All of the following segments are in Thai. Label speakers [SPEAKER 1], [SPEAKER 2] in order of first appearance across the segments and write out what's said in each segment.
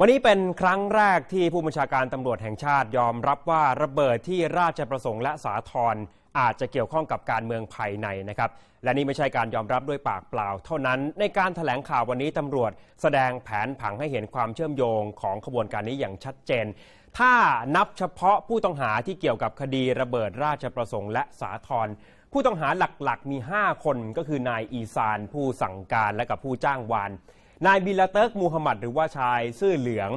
[SPEAKER 1] วันนี้เป็นครั้งแรกที่ผู้บัญชาการตำรวจแห่งชาติยอมรับว่าระเบิดที่ราชประสงค์และสาทรอาจจะเกี่ยวข้องกับการเมืองภายในนะครับ และนี่ไม่ใช่การยอมรับด้วยปากเปล่า เท่านั้นในการถแถลงข่าววันนี้ตำรวจ แสดงแผนผังให้เห็นความเชื่อมโยงของขบวนการนี้อย่างชัดเจน ถ้านับเฉพาะผู้ต้องหาที่เกี่ยวกับคดีระเบิดราชประสงค์และสาทรผู้ต้องหาหลักๆ มี 5 คนก็คือนายอีซาน ผู้สั่งการและกับผู้จ้างวาน นายบิลาเติร์กมูฮัมหมัดหรือว่าชายเสื้อเหลือง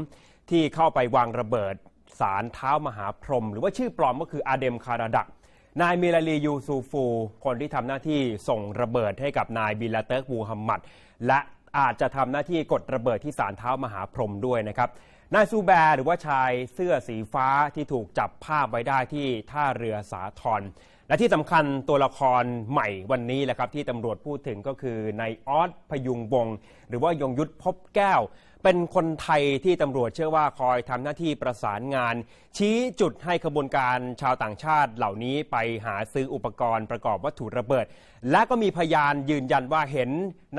[SPEAKER 1] ที่เข้าไปวางระเบิดสารเท้ามหาพรหมหรือว่าชื่อปลอมก็คืออาเดมคาราดัก นายมิลาลียูซูฟู คนที่ทำหน้าที่ส่งระเบิดให้กับนายบิลาเติร์กมูฮัมหมัดและอาจจะทำหน้าที่กดระเบิดที่สารเท้ามหาพรหมด้วยนะครับ นายซูแบร์หรือว่าชายเสื้อสีฟ้าที่ถูกจับภาพไว้ได้ที่ท่าเรือสาทรและที่สำคัญตัวละครใหม่วันนี้แหละครับที่ตำรวจพูดถึงก็คือนายออสพยุงวงหรือว่ายงยุทธพบแก้ว เป็นคนไทยที่ตำรวจเชื่อว่าคอยทำหน้าที่ประสานงาน ชี้จุดให้ขบวนการชาวต่างชาติเหล่านี้ไปหาซื้ออุปกรณ์ประกอบวัตถุระเบิด และก็มีพยานยืนยันว่าเห็น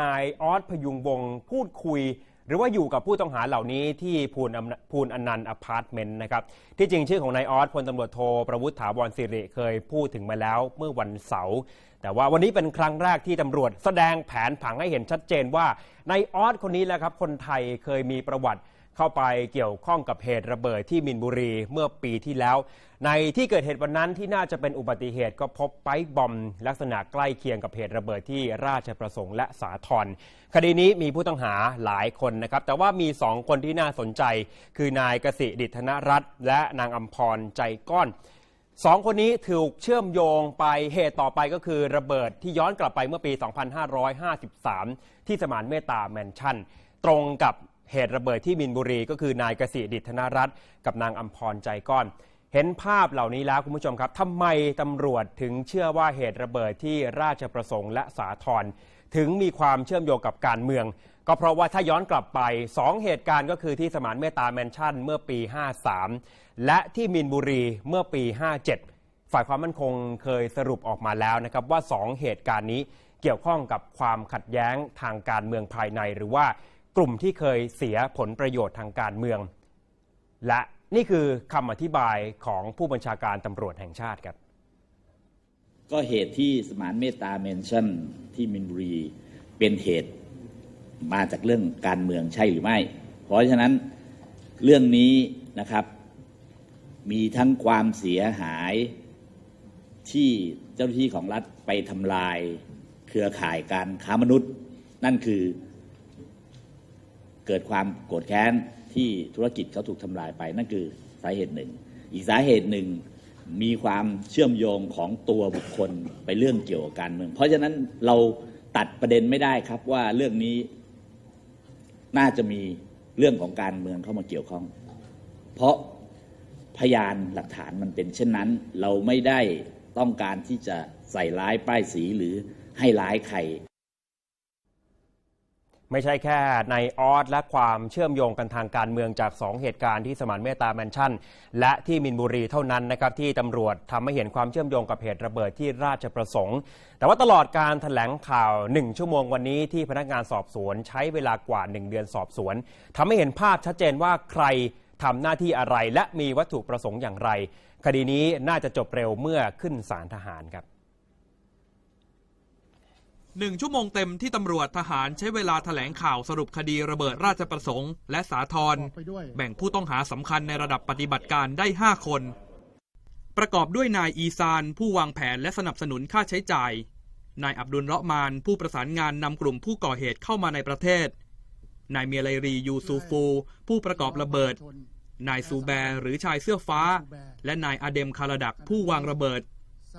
[SPEAKER 1] นายออสพยุงวงพูดคุย หรือว่าอยู่กับผู้ต้องหาเหล่านี้ที่พูนพูนอนันต์อพาร์ตเมนต์นะครับที่จริงชื่อของนายออสพลตำรวจโทประวุฒิถาวรสิริเคยพูดถึงมาแล้วเมื่อวันเสาร์แต่ว่าวันนี้เป็นครั้งแรกที่ตำรวจแสดงแผนผังให้เห็นชัดเจนว่านายออสคนนี้แหละครับคนไทยเคยมีประวัติ เข้าไปเกี่ยวข้องกับเหตุระเบิดที่มินบุรีเมื่อปีที่แล้ว ในที่เกิดเหตุวันนั้นที่น่าจะเป็นอุบัติเหตุก็พบไปบอมลักษณะใกล้เคียงกับเหตุระเบิดที่ราชประสงค์และสาทรคดีนี้มีผู้ต้องหาหลายคนนะครับ แต่ว่ามีสองคนที่น่าสนใจ คือนายกสิดิษฐนรัตน์และนางอัมพรใจก้อนสองคนนี้ถูกเชื่อมโยงไปเหตุต่อไปก็คือระเบิดที่ย้อนกลับไปเมื่อปี 2553 ที่สมานเมตตาแมนชั่น ตรงกับ เหตุระเบิดที่มินบุรี ก็คือนายกสิดิษฐนรัตน์กับนางอัมพรใจก้อน เห็นภาพเหล่านี้แล้วคุณผู้ชมครับทำไมตำรวจถึงเชื่อว่าเหตุระเบิดที่ราชประสงค์และสาทรถึงมีความเชื่อมโยงกับการเมือง ก็เพราะว่าถ้าย้อนกลับไป 2 เหตุการณ์ก็คือที่สมานเมตตาแมนชั่นเมื่อปี 53 และที่มินบุรีเมื่อปี 57 ฝ่ายความมั่นคงเคยสรุปออกมาแล้วนะครับว่า 2 เหตุการณ์นี้เกี่ยวข้องกับความขัดแย้งทางการเมืองภายในหรือว่า กลุ่มที่เคยเสียผลประโยชน์ทางการเมือง และนี่คือคำอธิบายของผู้บัญชาการตำรวจแห่งชาติครับ
[SPEAKER 2] ก็เหตุที่สมานเมตตาเมนชั่นที่มินบุรีเป็นเหตุมาจากเรื่องการเมืองใช่หรือไม่ เพราะฉะนั้นเรื่องนี้นะครับ มีทั้งความเสียหายที่เจ้าหน้าที่ของรัฐไปทำลาย เครือข่ายการค้ามนุษย์ นั่นคือ เกิดความโกรธแค้นที่ธุรกิจเขาถูกทำลายไปนั่นคือสาเหตุหนึ่ง อีกสาเหตุหนึ่งมีความเชื่อมโยงของตัวบุคคลไปเรื่องเกี่ยวกับการเมือง เพราะฉะนั้นเราตัดประเด็นไม่ได้ครับว่าเรื่องนี้น่าจะมีเรื่องของการเมืองเข้ามาเกี่ยวข้อง เพราะพยานหลักฐานมันเป็นเช่นนั้น เราไม่ได้ต้องการที่จะใส่ร้ายป้ายสีหรือให้ร้ายใคร
[SPEAKER 1] ไม่ใช่แค่ในออสและความเชื่อมโยงกันทางการเมืองจาก 2 เหตุการณ์ที่สมานเมตตาแมนชั่น และที่มินบุรีเท่านั้นนะครับที่ตำรวจทำให้เห็นความเชื่อมโยงกับเหตุระเบิดที่ราชประสงค์ แต่ว่าตลอดการถแถลงข่าว 1 ชั่วโมงวันนี้ที่พนักงานสอบสวน ใช้เวลากว่า 1 เดือนสอบสวนทำให้เห็นภาพชัดเจนว่าใครทำหน้าที่อะไรและมีวัตถุประสงค์อย่างไร คดีนี้น่าจะจบเร็วเมื่อขึ้นศาลทหารครับ
[SPEAKER 3] หนึ่งชั่วโมงเต็มที่ตำรวจทหารใช้เวลาถแถลงข่าวสรุปคดีระเบิดราชประสงค์ และสาทรแบ่งผู้ต้องหาสำคัญในระดับปฏิบัติการได้ 5 คน ประกอบด้วยนายอีซาน ผู้วางแผนและสนับสนุนค่าใช้จ่าย นายอับดุลเลาะมาน ผู้ประสานงานนำกลุ่มผู้ก่อเหตุเข้ามาในประเทศ นายเมียไลรียูซูฟู ผู้ประกอบระเบิด นายซูแบร์หรือชายเสื้อฟ้า และนายอาเดมคาราดักผู้วางระเบิด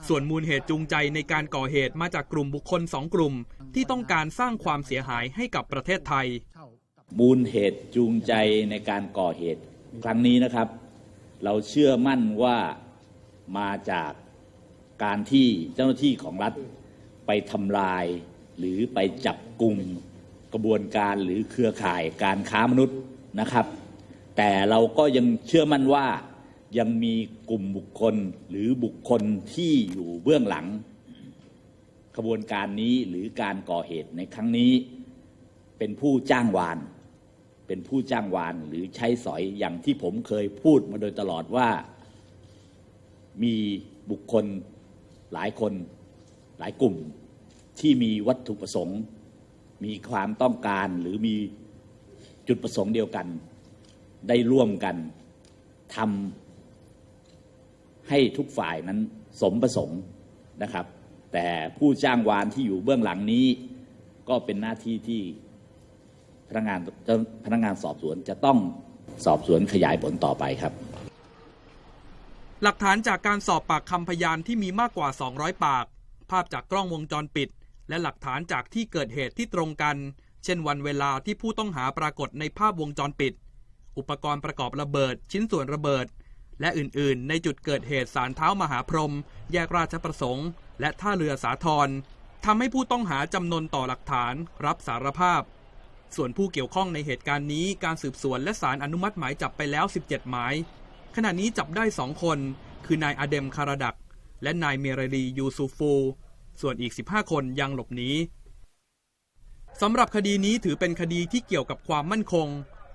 [SPEAKER 3] ส่วนมูลเหตุจูงใจในการก่อเหตุมาจากกลุ่มบุคคลสองกลุ่ม ที่ต้องการสร้างความเสียหายให้กับประเทศไทย
[SPEAKER 2] มูลเหตุจูงใจในการก่อเหตุ ครั้งนี้นะครับ เราเชื่อมั่นว่ามาจากการที่เจ้าหน้าที่ของรัฐไปทำลาย หรือไปจับกลุ่มกระบวนการหรือเครือข่ายการค้ามนุษย์นะครับ แต่เราก็ยังเชื่อมั่นว่า ยังมีกลุ่มบุคคลหรือบุคคลที่อยู่เบื้องหลัง ขบวนการนี้หรือการก่อเหตุในครั้งนี้ เป็นผู้จ้างวาน เป็นผู้จ้างวานหรือใช้สอยอย่างที่ผมเคยพูดมาโดยตลอดว่า มีบุคคลหลายคนหลายกลุ่มที่มีวัตถุประสงค์ มีความต้องการหรือมีจุดประสงค์เดียวกัน ได้ร่วมกันทำ ให้ทุกฝ่ายนั้นสมประสงค์นะครับ แต่ผู้จ้างวานที่อยู่เบื้องหลังนี้ ก็เป็นหน้าที่ที่พนักงานพนักงานสอบสวนจะต้องสอบสวนขยายผลต่อไปครับ
[SPEAKER 3] หลักฐานจากการสอบปากคำพยานที่มีมากกว่า 200 ปาก ภาพจากกล้องวงจรปิด และหลักฐานจากที่เกิดเหตุที่ตรงกัน เช่นวันเวลาที่ผู้ต้องหาปรากฏในภาพวงจรปิด อุปกรณ์ประกอบระเบิด ชิ้นส่วนระเบิด และอื่นๆ ในจุดเกิดเหตุสารเท้ามหาพรหมแยกราชประสงค์ และท่าเรือสาทรทำให้ผู้ต้องหาจำนนต่อหลักฐานรับสารภาพ ส่วนผู้เกี่ยวข้องในเหตุการณ์นี้การสืบสวนและสารอนุมัติหมายจับไปแล้ว 17 หมาย ขณะนี้จับได้2คน คือนายอเดมคาราดัก และนายเมเรลียูซูฟู ส่วนอีก 15 คนยังหลบหนีสำหรับคดีนี้ถือเป็นคดีที่เกี่ยวกับความมั่นคง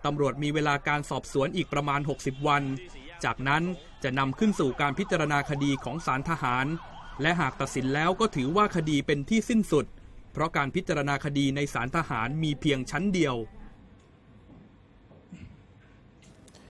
[SPEAKER 3] ตำรวจมีเวลาการสอบสวนอีกประมาณ 60 วัน จากนั้นจะนำขึ้นสู่การพิจารณาคดีของศาลทหาร และหากตัดสินแล้วก็ถือว่าคดีเป็นที่สิ้นสุด เพราะการพิจารณาคดีในศาลทหารมีเพียงชั้นเดียว